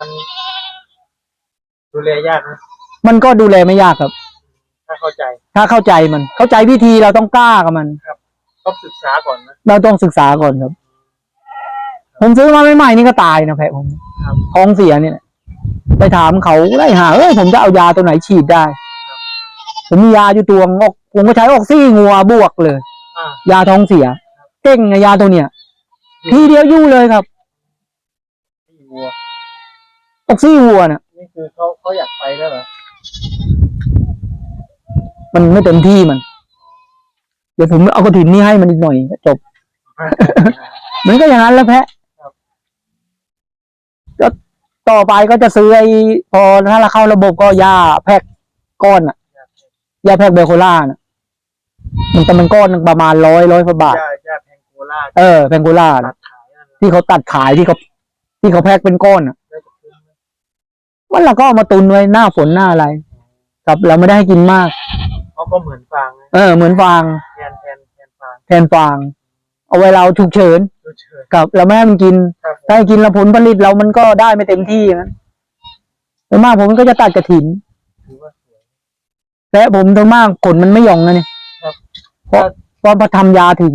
มันดูแลยากนะมันก็ดูแลไม่ยากครับ ถ้าเข้าใจ ถ้าเข้าใจมัน เข้าใจวิธีเราต้องกล้ากับมัน ต้องศึกษาก่อนนะ เราต้องศึกษาก่อนครับ ผมซื้อมาใหม่ๆนี่ก็ตายนะแพะผมครับ ท้องเสียเนี่ย ไปถามเขาได้หาเอ้ยผมจะเอายาตัวไหนฉีดได้ผมมียาอยู่ตัวงอกผมก็ใช้ออกซี่งัวบวกเลย อ่า ยาท้องเสีย เก่งไงยาตัวเนี้ยทีเดียวยู่เลยครับที่วัว ออกซี่วัวน่ะ นี่คือเขาเขาอยากไปแล้วเหรอมันไม่เต็มที่มัน เดี๋ยวผมเอากระถินนี่ให้มันอีกหน่อยก็จบมันก็อย่างนั้นแล้วแพะครับก็ต่อไปก็จะซื้อไอ้พอถ้าเราเข้าระบบก็ยาแพ็กก้อนอะยาแพ็กเบลโคล่าน่ะ มันจะมันก้อนหนึ่งประมาณร้อยร้อยกว่าบาท ย่าย่าแพงโคราชเออแพงโคล่าตัน่ะดขายนั่นนะที่เขาตัดขายที่เขาที่เขาแพ็กเป็นก้อนอะ ได้จะคุ้มไหม วันเราก็เอามาตุนไว้หน้าฝนหน้าอะไรครับเราไม่ได้ให้กินมาก เขาก็เหมือนฟางนะเออ เหมือนฟาง แทนแทนแทนฟางแทนฟาง เอาไว้เราฉุกเฉินดูเชิญกับเราไม่ให้มันกิน ครับผมถ้าให้กินแล้วผลผลิตเรามันก็ได้ไม่เต็มที่นะโดยมากผมก็จะตัดกระถิน ถือว่าสวย และผมโดยมากผลมันไม่หย่องนะเนี่ยครับ เพราะเพราะพอทำยาถึง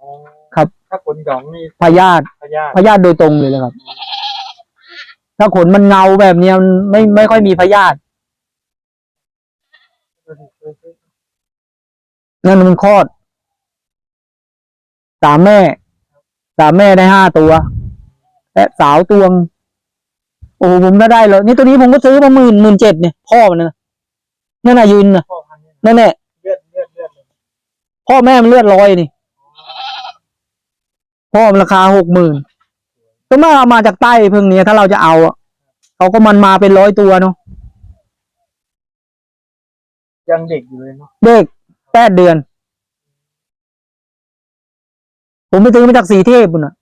อ๋อครับ ถ้าขนหยองนี่พยาธิพยาธิพยาธิโดยตรงเลยนะครับ ถ้าขนมันเงาแบบเนี้ยมันไม่ไม่ค่อยมีพยาธินั่นมันคลอดสามแม่ สามแม่ได้ห้าตัวและสาวตวง โอ้โหผมก็ได้เลยนี่ตัวนี้ผมก็ซื้อมาหมื่นหมื่นเจ็ดเนี่ย พ่อมันนะนั่นน่ะยืนนะพ่อพันธุ์เนี่ยนั่นแหละพ่อแม่มันเลือดลอยนี่ พ่อมันราคาหกหมื่น ก็มาเอามาจากใต้เพิ่งเนี้ยถ้าเราจะเอาอะเขาก็มันมาเป็นร้อยตัวเนาะยังเด็กอยู่เลยเนาะเด็กแปดเดือน ผมไปซื้อมาจากสีเทพปุ่นอะ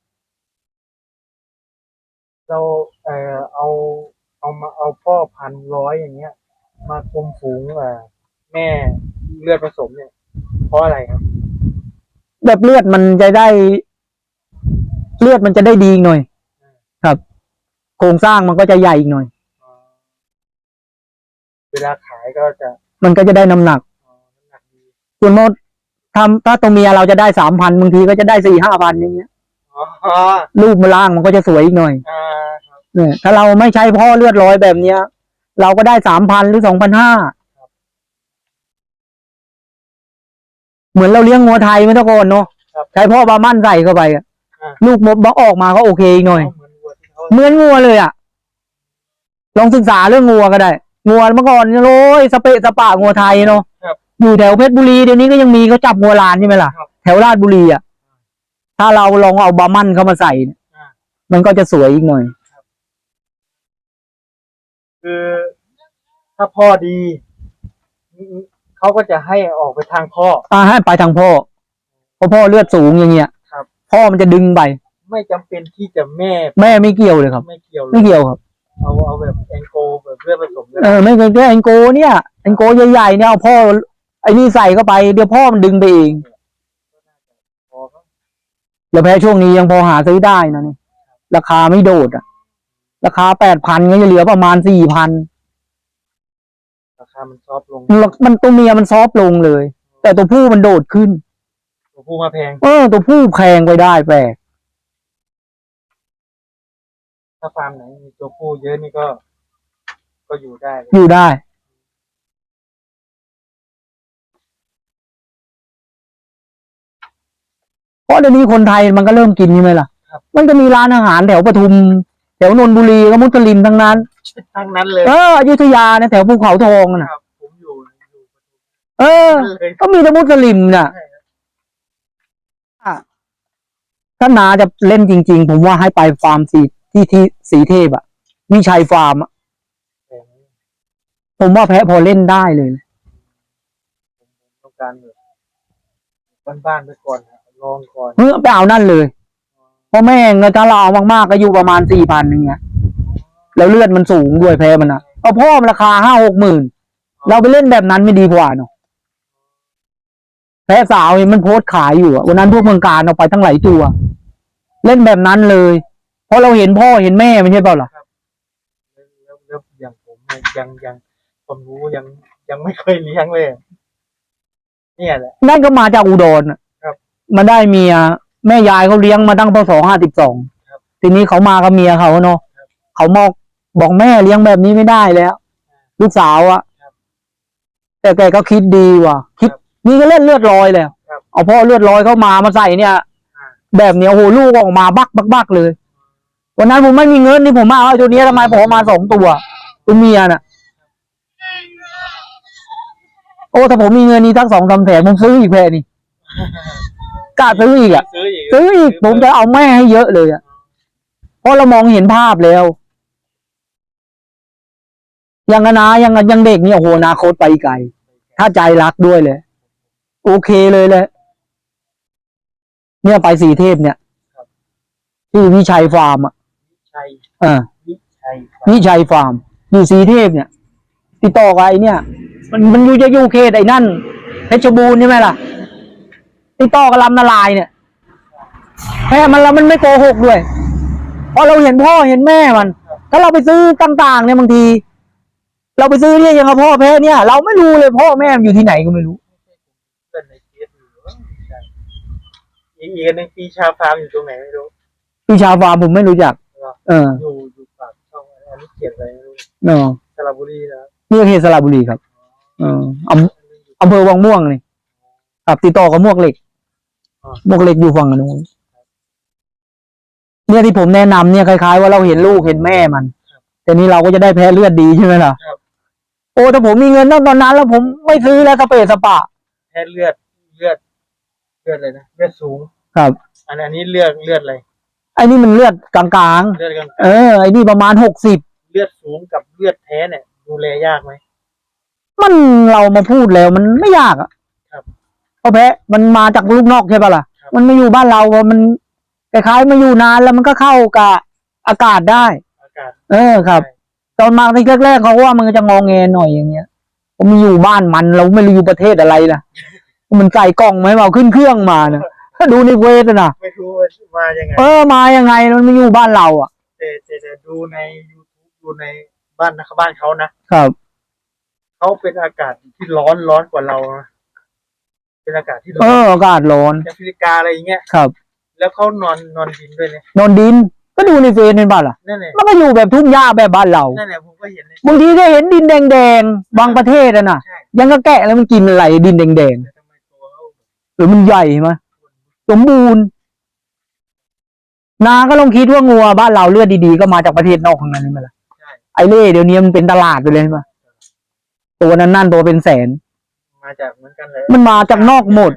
เราเอ่อเอาเอามาเอาพ่อพันธุ์ร้อยอย่างเงี้ย มาคุมฝูงเอ่อแม่เลือดผสมเนี่ย เพราะอะไรครับ แบบเลือดมันจะได้ เลือดมันจะได้ดีอีกหน่อยครับ โครงสร้างมันก็จะใหญ่อีกหน่อยอ๋อเวลาขายก็จะมันก็จะได้น้ำหนักอ๋อน้ำหนักดีส่วนมดทำถ้าตัวเมียเราจะได้สามพันบางทีก็จะได้สี่ห้าพันอย่างเงี้ย อ๋อลูกมันล่างมันก็จะสวยอีกหน่อยอ่าครับ เนี่ยถ้าเราไม่ใช้พ่อเลือดร้อยแบบเนี้ย เราก็ได้สามพันหรือสองพันห้าเหมือนเราเลี้ยงงัวไทยไม่ต้องก่อนเนาะครับใช้พ่อบามั่นใส่เข้าไปอะอ่า ลูกมดบออกมาก็โอเคอีกหน่อย เหมือนวัวที่ เขาเหมือนงัวเลยอะลองศึกษาเรื่องงัวก็ได้งัวเมื่อก่อนโอ้ยสเปะสปะงัวไทยเนาะครับอยู่แถวเพชรบุรีเดี๋ยวนี้ก็ยังมีเขาจับงัวลานใช่ไหมล่ะครับแถวราชบุรีอะถ้าเราลองเอาบามั่นเข้ามาใส่เนี่ยอ่ามันก็จะสวยอีกหน่อยคือถ้าพ่อดีเขาก็จะให้ออกไปทางพ่ออ่าให้ไปทางพ่อเพราะพ่อเลือดสูงอย่างเงี้ยครับพ่อมันจะดึงไป ไม่จำเป็นที่จะแม่แม่ไม่เกี่ยวเลยครับ ไม่เกี่ยวเลไม่ยเกี่ยวครับเอาเอาแบบแองโกแบบเลือดผสมเลยเออไม่เคยแค่แองโกเนี่ยแองโกใหญ่ๆเนี่ยเอาพ่อไอ้นี่ใส่เข้าไปเดี๋ยวพ่อมันดึงไปเองพอครับแล้วแพ้ช่วงนี้ยังพอหาซื้อได้นะนี่ราคาไม่โดดอะราคาแปดพันก็จะเหลือประมาณสี่พันราคามันซอฟต์ลงมันตัวเมียมันซอฟต์ลงเลย แต่ตัวผู้มันโดดขึ้น ตัวผู้มาแพงเออตัวผู้แพงไปได้แปลก ถ้าฟาร์มไหนมีตัวผู้เยอะนี่ก็ ก็อยู่ได้เลยอยู่ได้ เพราะเดี๋ยวนี้คนไทยมันก็เริ่มกินใช่ไหมล่ะ มันก็มีร้านอาหารแถวปทุม แถวนนทบุรีก็มุสลิมทั้งนั้น ทั้งนั้นเลยเอออยุธยาเนี่ยแถวภูเขาทองน่ะ ครับ ผมอยู่อยู่เออ นั่นเลยก็มีแต่มุสลิมน่ะ ใช่ครับอะถ้านาจะเล่นจริง ๆ ผมว่าให้ไปฟาร์มสี ที่ที่สีเทพอะวิชัยฟาร์มอะแพงผมว่าแพ้พอเล่นได้เลยนะต้องการแบบบ้านๆไปก่อนนะลองก่อนเออไปเอานั่นเลย เพราะแม่งถ้าเราเอามากๆก็อยู่ประมาณสี่พันอย่างเงี้ยแล้วเลือดมันสูงด้วยแพ้มันอะเอาพ่อมันราคาห้าหกหมื่นเราไปเล่นแบบนั้นไม่ดีกว่าเนาะแพ้สาวเห็นมันโพสต์ขายอยู่อะวันนั้นพวกเมืองการเอาไปทั้งหลายตัว เล่นแบบนั้นเลย เพราะเราเห็นพ่อเห็นแม่ไม่ใช่เปล่าล่ะแล้วอย่างผมเนี่ยยังยังความรู้ยังยังไม่เคยเลี้ยงเลย เนี่ยแหละ นั่นก็มาจากอุดรน่ะครับมาได้เมียแม่ยายเขาเลี้ยงมาตั้งพศห้าสิบสองครับทีนี้เขามากับเมียเขาเนาะครับเขาบอกบอกแม่เลี้ยงแบบนี้ไม่ได้แล้ว ลูกสาวอะครับแต่แกก็คิดดีว่ะ คิดครับนี่ก็เล่นเลือดลอยแล้วครับเอาพ่อเลือดลอยเข้ามามาใส่เนี่ยอ่าแบบเนี้ยโอ้โหลูกออกมาบักบักบักเลย วันนั้นผมไม่มีเงินนี่ผมมาเอาตัวเนี้ยทำไมผมเอามาสองตัวตัวเมียน่ะ โอ้ถ้าผมมีเงินนี่ทั้งสองสามแสนผมซื้ออีกแพรนี่กล้าซื้ออีกอะ ซื้ออีกซื้ออีกผมจะเอาแม่ให้เยอะเลยอะเพราะเรามองเห็นภาพแล้วยังอะนะยังยังเด็กเนี่ยโอ้โหอนาคตไปไกล ถ้าใจรักด้วยเลย โอเคเลยแหละเนี่ยไปสีเทพเนี่ยที่วิชัยฟาร์มอะ ชัยเออวิชัยวิชัยฟาร์มอยู่สีเทพเนี่ย ติดต่อกับไอ้เนี่ย มันมันอยู่จะอยู่เขตไอ้นั่น เพชรบูรณ์ใช่ไหมล่ะ ติดต่อกับลำนาลายเนี่ยแค่มันแล้วมันไม่โกหกด้วยเพราะเราเห็นพ่อเห็นแม่มัน ถ้าเราไปซื้อต่าง ๆ เนี่ยบางที เราไปซื้อเนี่ยยังกับพ่อแพ้เนี่ย เราไม่รู้เลยพ่อแม่มันอยู่ที่ไหนก็ไม่รู้เพื่อนในเฟซอยู่ว่าไม่ใช่อีกอีกอันหนึงปีชาฟาร์มอยู่ตรงไหนไม่รู้พี่ชาวฟาร์มผมไม่รู้จัก เอออยู่อยู่ปากช่องอะไรอันนี้เขียนอะไรไม่รู้เนาะสระบุรีนะนี่เขตสระบุรีครับเอออำอำเภอวังม่วงนี่ครับติดต่อกับมวกเหล็กมวกเหล็กอยู่ฝั่งนู้นเนี่ยที่ผมแนะนำเนี่ยคล้ายๆว่าเราเห็นลูกเห็นแม่มันแต่นี้เราก็จะได้แพ้เลือดดีใช่ไหมล่ะโอ้ถ้าผมมีเงินตั้งตอนนั้น แล้วผมไม่ซื้อแล้วสเปรย์สปะแค่เลือดเลือดเลือดอะไรนะเลือดสูงครับ อันอันนี้เลือดเลือดอะไร ไอ้นี่มันเลือดกลางเลือดกันๆ เออ ไอ้นี่ประมาณหกสิบ เลือดสูงกับเลือดแท้เนี่ย ดูแลยากไหม มันเรามาพูดแล้วมันไม่ยากอะครับเพราะแพ้มันมาจากลูกนอกใช่ปะล่ะ ครับ มันไม่อยู่บ้านเราพอมันคล้ายๆมาอยู่นานแล้วมันก็เข้ากับอากาศได้ อากาศเออครับ ตอนมาที่แรกๆเขาก็ว่ามันก็จะงองแงหน่อยอย่างเงี้ยผมมีอยู่บ้านมันเราไม่รู้อยู่ประเทศอะไรล่ะมันใส่กล่องไหมเอาขึ้นเครื่องมานะ ถ้าดูในเฟซอะนะไม่รู้ว่ามายังไงเออมายังไงมันไม่อยู่บ้านเราอะแต่แต่แต่ดูใน YouTube ดูในบ้านนะบ้านเขานะครับเขาเป็นอากาศที่ร้อนร้อนกว่าเรานะเป็นอากาศที่ร้เออนออากาศร้อนแอฟริกาอะไรอย่างเงี้ยครับ แล้วเขานอนนอนดินด้วยเนี่ยนอนดิน ก็ดูในเฟซเป็นบ้านล่ะนั่นแหละมันก็อยู่แบบทุ่งหญ้าแบบบ้านเรานั่นแหละผมก็เห็นในบางทีก็เห็นดินแดงๆบางประเทศอะน่ะใช่ยังก็แกะแล้วมันกินอะไรดินแดงแต่ทำไมตัวเขาๆหรือมันใหญ่ไหม สมบูรณ์ นาก็ลองคิดว่างัวบ้านเราเลือดดีๆก็มาจากประเทศนอกทั้งนั้นใช่ไหมล่ะใช่ไอเล่เดี๋ยวนี้มันเป็นตลาดไปเลยใช่ไหมตัวนั้นนั่นตัวเป็นแสน มาจากเหมือนกันเลย มันมาจากนอกหมด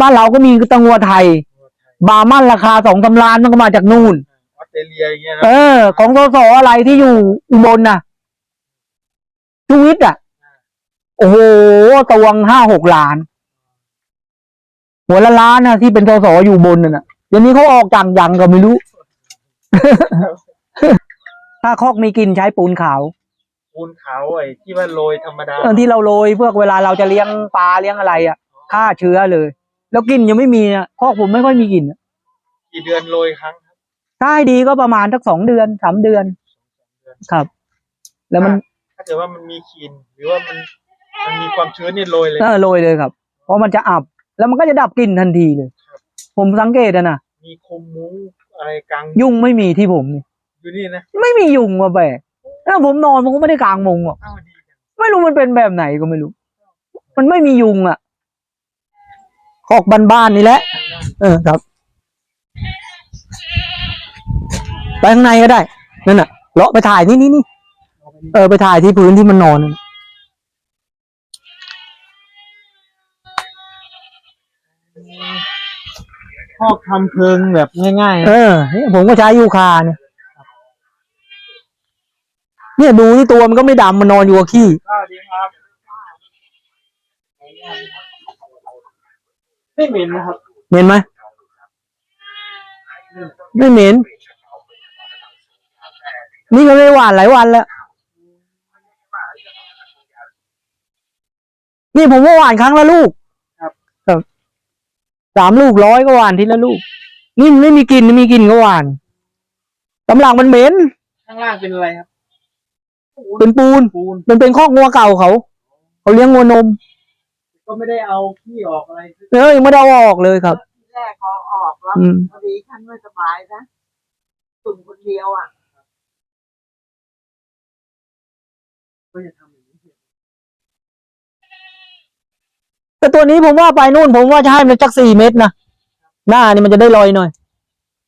บ้านเราก็มีตังงัวไทย บาร์มันราคาสองสาล้านมันก็มาจากนู่นออสเตรเลียอย่างเงี้ยนะเออ ของสสอะไรที่อยู่อุบลน่ะชูวิทย์อะ โอ้โหตวงห้าหกล้าน หัวละล้านนะที่เป็นสสอยู่บนน่ะนะเดี๋ยวนี้เขาออกจังยังก็ไม่รู้ ถ้าคอกมีกลินใช้ปูนขาวปูนขาวไอ้ที่ว่าโรยธรรมดาเออที่เราโรยเพื่อเวลาเราจะเลี้ยงปลาเลี้ยงอะไรอะฆ่าเชื้อเลย แล้วกลินยังไม่มีอะคอกผมไม่ค่อยมีกลิ่นอะกี่เดือนโรยครั้งครับถ้าให้ดีก็ประมาณสักสองเดือนสามเดือน ครับ แล้วมันถ้าเกิดว่ามันมีขีนหรือว่ามันมันมีความชื้นนี่โรยเลยเออโรยเลยครับ เพราะมันจะอับ แล้วมันก็จะดับกลิ่นทันทีเลยครับผมสังเกตอะนะมีคมมุ้งอะไรกลางยุงไม่มีที่ผมนี่อยู่นี่นะไม่มียุงว่ะแบกถ้าผมนอนผมก็ไม่ได้กางมุงหรอกอ้าวดีจังไม่รู้มันเป็นแบบไหนก็ไม่รู้ มันไม่มียุงอะคอกบ้านๆนี่แหละ เออครับ ไปข้างในก็ได้ นั่นน่ะ เลาะไปถ่ายนี่นี่นี่ เออไปถ่ายที่พื้นที่มันนอนนั่น พอกทำเพลิงแบบง่ายๆเอนะอเนี่ยผมก็ใช้ยูคาเนี่ย เนี่ยดูที่ตัวมันก็ไม่ดำมันนอนอยู่กับขี้ สวัสดีครับ ไม่เหม็นนะครับ เหม็นไหมไม่เหม็น นี่ก็ไม่ได้หวานหลายวันแล้ว นี่ผมว่าหวานครั้งละลูกครับครับ สามลูกร้อยก็หวานทีละลูก นี่มันไม่มีกลิ่นไม่มีกลิ่นก็หวานกำลังมันเหม็นข้างล่างเป็นอะไรครับ เป็นปูนปูน มันเป็นคอกงัวเก่าเขาเขาเลี้ยงงัวนม ก็ไม่ได้เอาขี้ออกอะไรเออยังไม่ได้เอาออกเลยครับทีแรกเขาออกแล้วอืม พอดีฉันไม่สบายนะตุ่นคนเดียวอะ ก็จะทำอย่างนี้ แต่ตัวนี้ผมว่าไปนู่น ผมว่าจะให้มันจักสี่เมตรนะหน้านี่มันจะได้ลอยหน่อย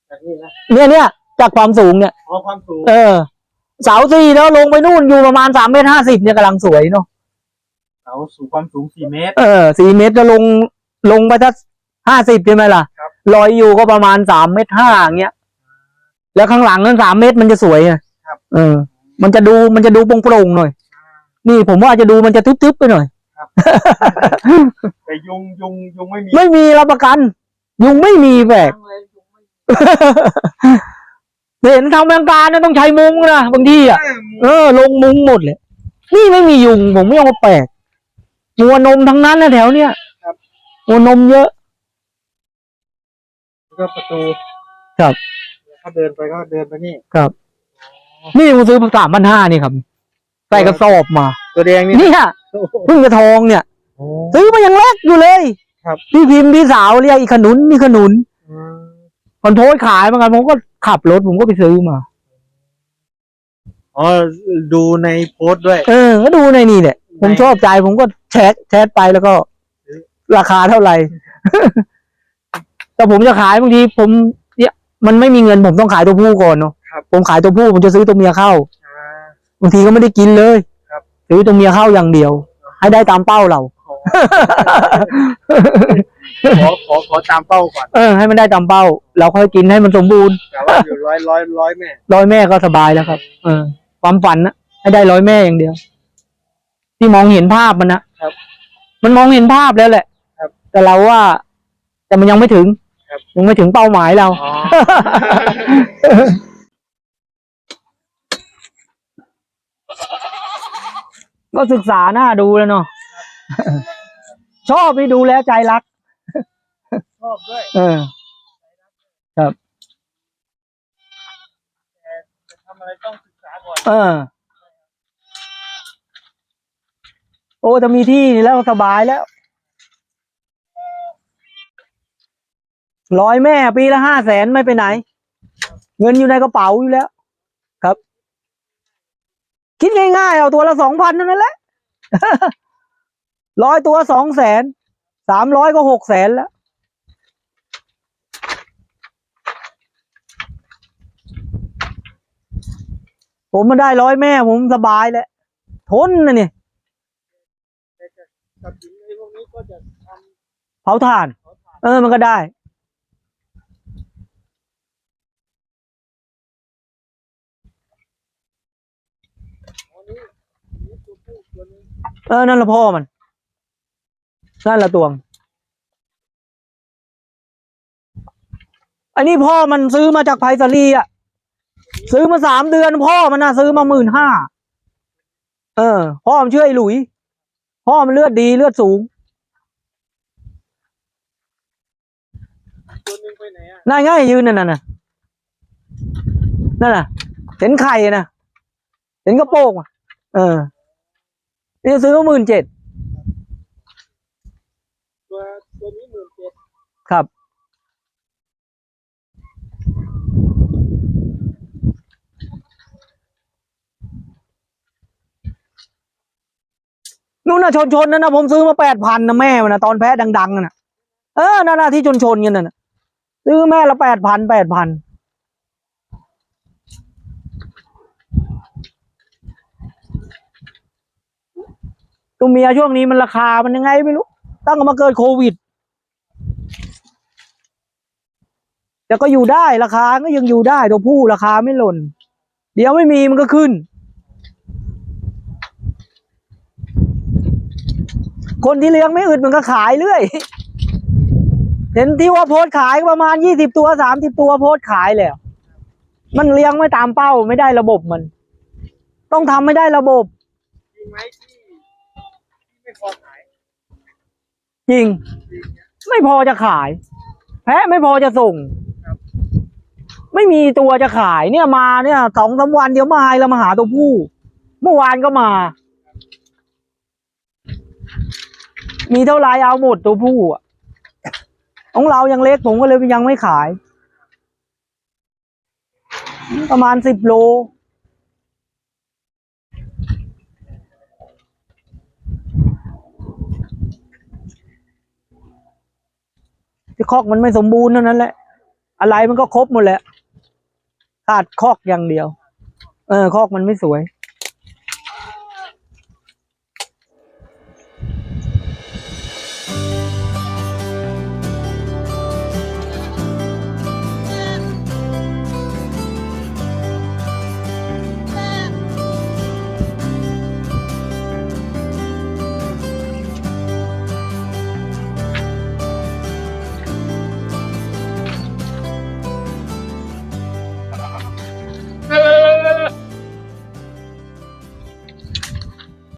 แบบนี้นะเนี่ยเนี่ยจากความสูงเนี่ยพอความสูงเออ เสาสี่แล้วลงไปนู่นอยู่ประมาณสามเมตรห้าสิบเนี่ยกำลังสวยเนาะเสาสูงความสูงสี่เมตร เออสี่เมตรจะลงลงไปถ้าห้าสิบใช่ไหมล่ะครับ ลอยอยู่ก็ประมาณสามเมตรห้าอย่างเงี้ยแล้วข้างหลังนั้นสามเมตรมันจะสวยไงครับ เออ มันจะดูมันจะดูโปร่งๆหน่อย นี่ผมว่าจะดูมันจะทึบๆไปหน่อย แต่ยุงยุงยุงไม่มีไม่มีรับประกัน ยุงไม่มีแบกตั้งเลยยุงไม่เห็นทางเมืองการเนี่ยต้องใช้มุ้งนะบางทีอะ เออ ลงมุ้งหมดเลย นี่ไม่มียุงผมไม่เอามาแปลกงัวนมทั้งนั้นนะแถวเนี้ยครับงัวนมเยอะ แล้วก็ประตูครับ ถ้าเดินไปก็เดินไปนี่นี่ผมซื้อสามพันห้านี่ครับ ใส่กระสอบมา ตัวแดงนี่ เนี่ยโอ้โห เพิ่งจะทองเนี่ยซื้อมายังเล็กอยู่เลยครับ พี่พิมพ์พี่สาวเรียกอีขนุนนี่ขนุนอืมคนโทษขายเหมือนกันผมก็ขับรถผมก็ไปซื้อมา อ๋อ ดูในโพสต์ด้วย เออ ก็ดูในนี่แหละผมในชอบใจผมก็แชทแชทไปแล้วก็ซื้อราคาเท่าไหร่ แต่ผมจะขายบางทีผมเนี่ยมันไม่มีเงินผมต้องขายตัวผู้ก่อนเนาะครับ ผมขายตัวผู้ผมจะซื้อตัวเมียเข้าอ่าบางทีก็ไม่ได้กินเลยครับ ซื้อตัวเมียเข้าอย่างเดียว ให้ได้ตามเป้าเรา ขอขอขอตามเป้าก่อน เออให้มันได้ตามเป้า เราค่อยกินให้มันสมบูรณ์แต่ว่าอยู่ร้อยร้อยร้อยแม่ ร้อยแม่ก็สบายแล้วครับ เออ ความฝันนะให้ได้ร้อยแม่อย่างเดียว ที่มองเห็นภาพมันนะครับมันมองเห็นภาพแล้วแหละครับ แต่เราว่า แต่มันยังไม่ถึงครับ ยังไม่ถึงเป้าหมายเรา อ๋อ ก็ศึกษาหน้าดูแล้วเนาะชอบที่ดูแล้วใจรัก ชอบด้วย เออจะทำอะไรต้องศึกษาก่อน เออ โอ้จะมีที่นี่แล้วสบายแล้วร้อยแม่ปีละห้าแสนไม่ไปไหน เงินอยู่ในกระเป๋าอยู่แล้ว ครับ คิดง่ายๆ เอาตัวละสองพันเท่านั้นแหละร้อยตัวสองแสนสามร้อยก็หกแสนแล้ว ผมมาได้ร้อยแม่ผมสบายแล้ว ทนนะเนี่ยกับหินไอ้พวกนี้ก็จะทเผาถ่าน เออมันก็ได้ำอ๋อนี่นี่ตัวผู้ตัวนี้ เออ นั่นละพ่อมัน นั่นละตวง อันนี้พ่อมันซื้อมาจากไพศาลีอะ ซื้อมาสามเดือนพ่อมันนะซื้อมาหมื่นห้า เออ พ่อมันเชื่อไอ้หลุย พ่อมันเลือดดีเลือดสูงตัวหนึงไปไหนอะน่าง่ายยืนนั่นน่ะนะนั่นน่ะ เห็นไข่นะ เห็นกระโปรงอะ เออ นี่ซื้อมาหมื่นเจ็ดตัวตัวนี้หมื่นเจ็ดครับ นู่นน่ะชนชนๆนั่นนะผมซื้อมาแปดพันนะแม่มันนะตอนแพ้ดังๆน่ะเออนั่นน่ะที่ชนชนๆกันน่ะซื้อแม่ละแปดพันแปดพัน ตัวเมียช่วงนี้มันราคามันยังไงไม่รู้ ตั้งแต่มาเกิดโควิด แต่ก็อยู่ได้ราคาก็ยังอยู่ได้ตัวผู้ราคาไม่หล่น เดี๋ยวไม่มีมันก็ขึ้น คนที่เลี้ยงไม่อึดมันก็ขายเรื่อยเห็นที่ว่าโพสขายประมาณยี่สิบตัวสามสิบตัวโพสขายแล้ว มันเลี้ยงไม่ตามเป้าไม่ได้ระบบมัน ต้องทำไม่ได้ระบบจริงไหม ไม่พอขายจริงจริงเนี่ยไม่พอจะขาย แพะไม่พอจะส่งครับไม่มีตัวจะขายเนี่ยมาเนี่ยสองสามวันเดี๋ยวมาแล้วมาหาตัวผู้ เมื่อวานก็มา มีเท่าไรเอาหมดตัวผู้อะของเรายังเล็กผมก็เลยยังไม่ขาย ประมาณสิบโล คอกมันไม่สมบูรณ์เท่านั้นแหละ อะไรมันก็ครบหมดแหละขาดคอกอย่างเดียว เออคอกมันไม่สวย